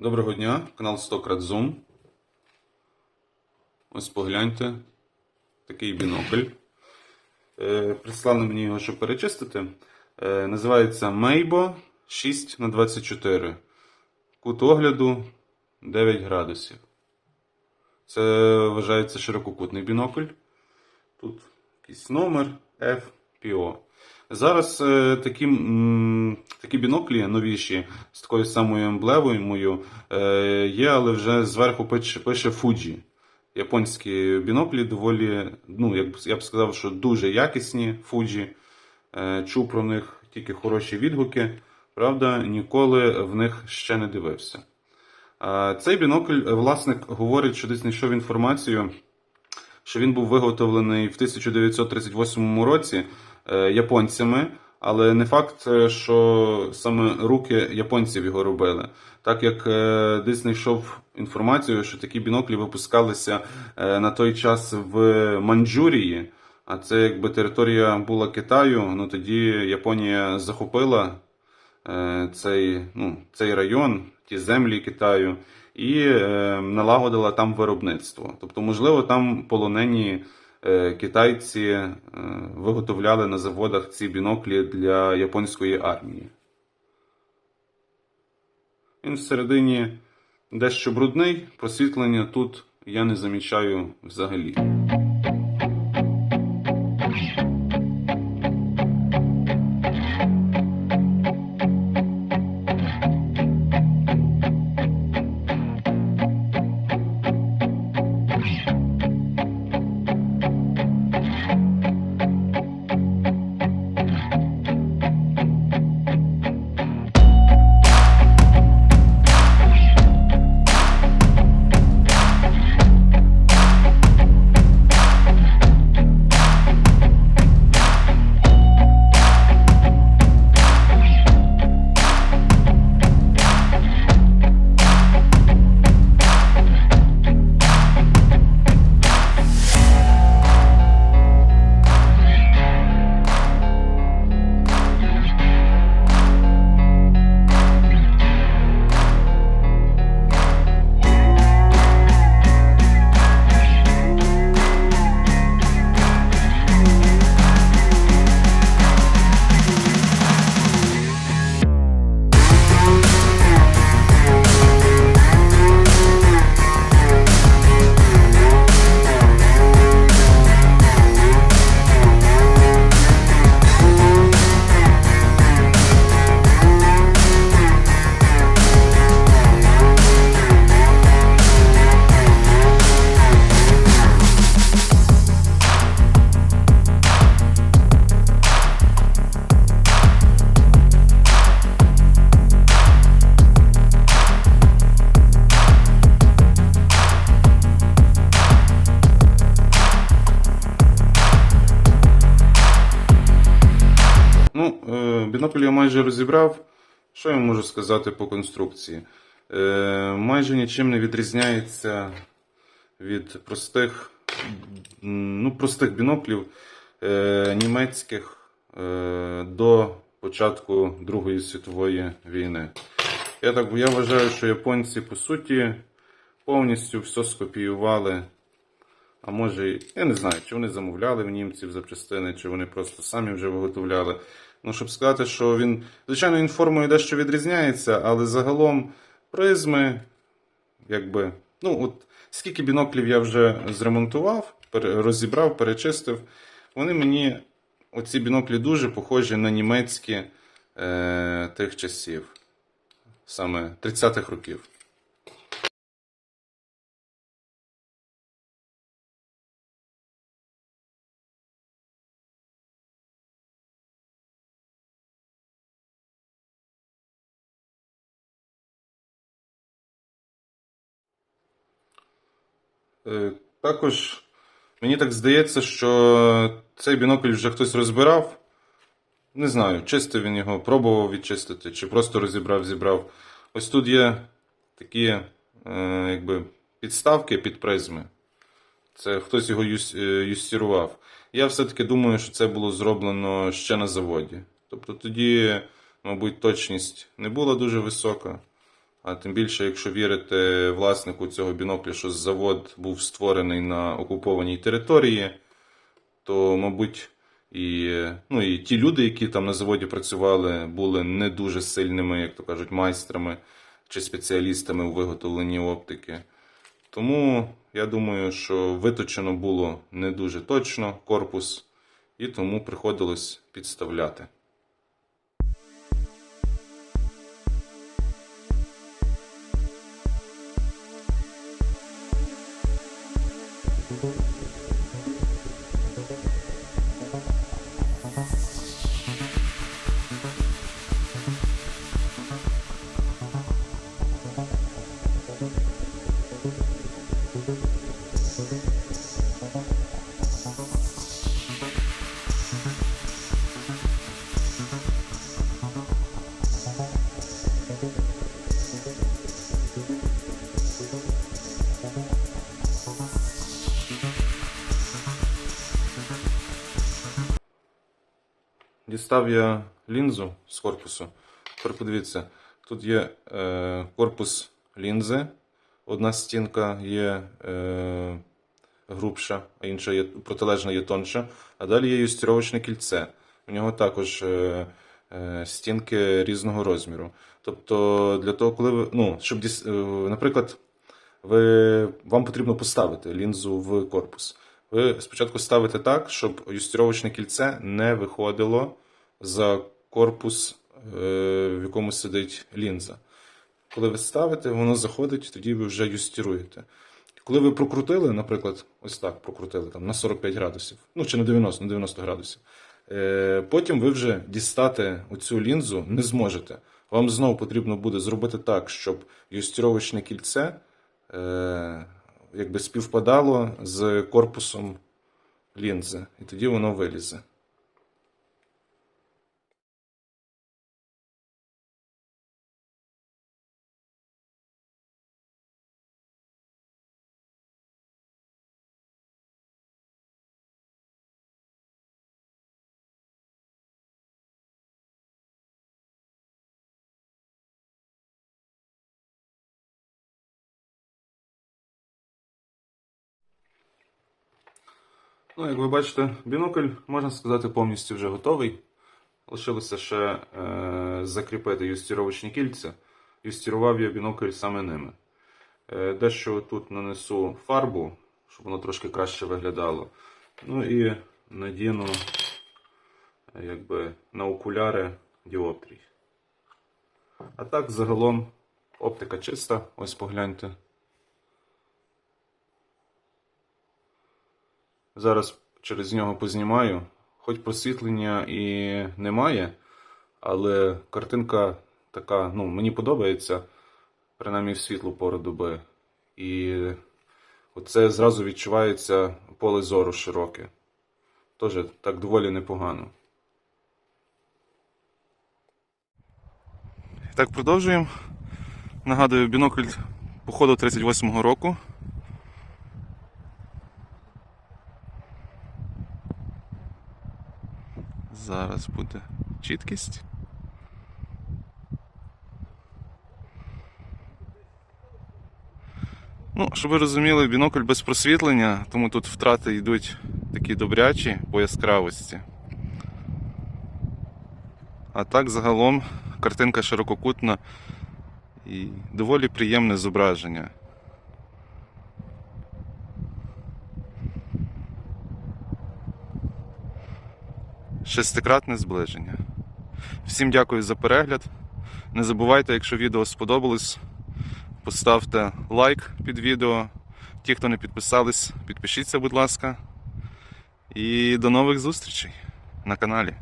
Доброго дня, канал 100 крат Zoom. Ось погляньте. Такий бінокль. Е, Прислали мені його, щоб перечистити. Е, Називається Meibo 6 на 24 Кут огляду 9 градусів. Це вважається ширококутний бінокль. Тут якийсь номер FPO. Зараз е, такі, такі біноклі новіші з такою самою емблемою е, є, але вже зверху пише, пише Fuji. Японські біноклі доволі, ну, як я б сказав, що дуже якісні Fuji. Е, чув про них тільки хороші відгуки. Правда, ніколи в них ще не дивився. Цей бінокль власник говорить, що десь знайшов інформацію, що він був виготовлений в 1938 році японцями, але не факт, е, що саме руки японців його робили. Так як е, десь знайшов інформацію, що такі біноклі випускалися е, на той час в Маньчжурії, а це якби територія була Китаю, ну тоді Японія захопила е, цей, ну, цей район, ті землі Китаю, і е, налагодила там виробництво. Тобто, можливо, там полонені е, китайці е, виготовляли на заводах ці біноклі для японської армії. Він всередині дещо брудний, просвітлення тут я не замічаю взагалі. Бінокль я майже розібрав. Що я можу сказати по конструкції? Е, майже нічим не відрізняється від простих, ну, простих біноклів е, німецьких е, до початку Другої світової війни. Я, так, я вважаю, що японці, по суті, повністю все скопіювали. А може, я не знаю, чи вони замовляли в німців запчастини, чи вони просто самі вже виготовляли. Ну, щоб сказати, що він, звичайно, він формою дещо відрізняється, але загалом призми, якби, ну, от скільки біноклів я вже зремонтував, розібрав, перечистив, вони мені, оці біноклі дуже похожі на німецькі е, тих часів, саме 30-х років. Також мені так здається, що цей бінокль вже хтось розбирав. Не знаю, чистив він його, пробував відчистити, чи просто розібрав, зібрав. Ось тут є такі е, якби, підставки під призми. Це хтось його е, юстірував. Я все-таки думаю, що це було зроблено ще на заводі. Тобто тоді, мабуть, точність не була дуже висока. А тим більше, якщо вірити власнику цього бінокля, що завод був створений на окупованій території, то, мабуть, і, ну, і ті люди, які там на заводі працювали, були не дуже сильними, як то кажуть, майстрами чи спеціалістами у виготовленні оптики. Тому я думаю, що виточено було не дуже точно корпус, і тому приходилось підставляти. Дістав я лінзу з корпусу. Тепер подивіться, тут є е, корпус лінзи. Одна стінка є е, грубша, а інша є протилежна є тонша. А далі є юстировочне кільце. У нього також е, е, стінки різного розміру. Тобто, для того, коли ви, ну, щоб, е, наприклад, ви, вам потрібно поставити лінзу в корпус. Ви спочатку ставите так, щоб юстировочне кільце не виходило за корпус, е, в якому сидить лінза. Коли ви ставите, воно заходить, тоді ви вже юстируєте. Коли ви прокрутили, наприклад, ось так прокрутили там, на 45 градусів, ну чи на 90, на 90 градусів, е, потім ви вже дістати оцю лінзу не зможете. Вам знову потрібно буде зробити так, щоб юстировочне кільце е, якби співпадало з корпусом лінзи, і тоді воно вилізе. Ну, як ви бачите, бінокль, можна сказати, повністю вже готовий. Лишилося ще е, закріпити юстировочні кільця. Юстирував я бінокль саме ними. Е, дещо тут нанесу фарбу, щоб воно трошки краще виглядало. Ну і надіну е, якби, на окуляри діоптрій. А так, загалом, оптика чиста, ось погляньте. Зараз через нього познімаю. Хоч просвітлення і немає, але картинка така, ну, мені подобається, принаймні в світлу пору доби. І оце зразу відчувається поле зору широке. Теж так доволі непогано. Так, продовжуємо. Нагадую, бінокль походу 38-го року. Зараз буде чіткість. Ну, щоб ви розуміли, бінокль без просвітлення, тому тут втрати йдуть такі добрячі по яскравості. А так загалом картинка ширококутна і доволі приємне зображення. Шестикратне зближення. Всім дякую за перегляд. Не забувайте, якщо відео сподобалось, поставте лайк під відео. Ті, хто не підписались, підпишіться, будь ласка. І до нових зустрічей на каналі.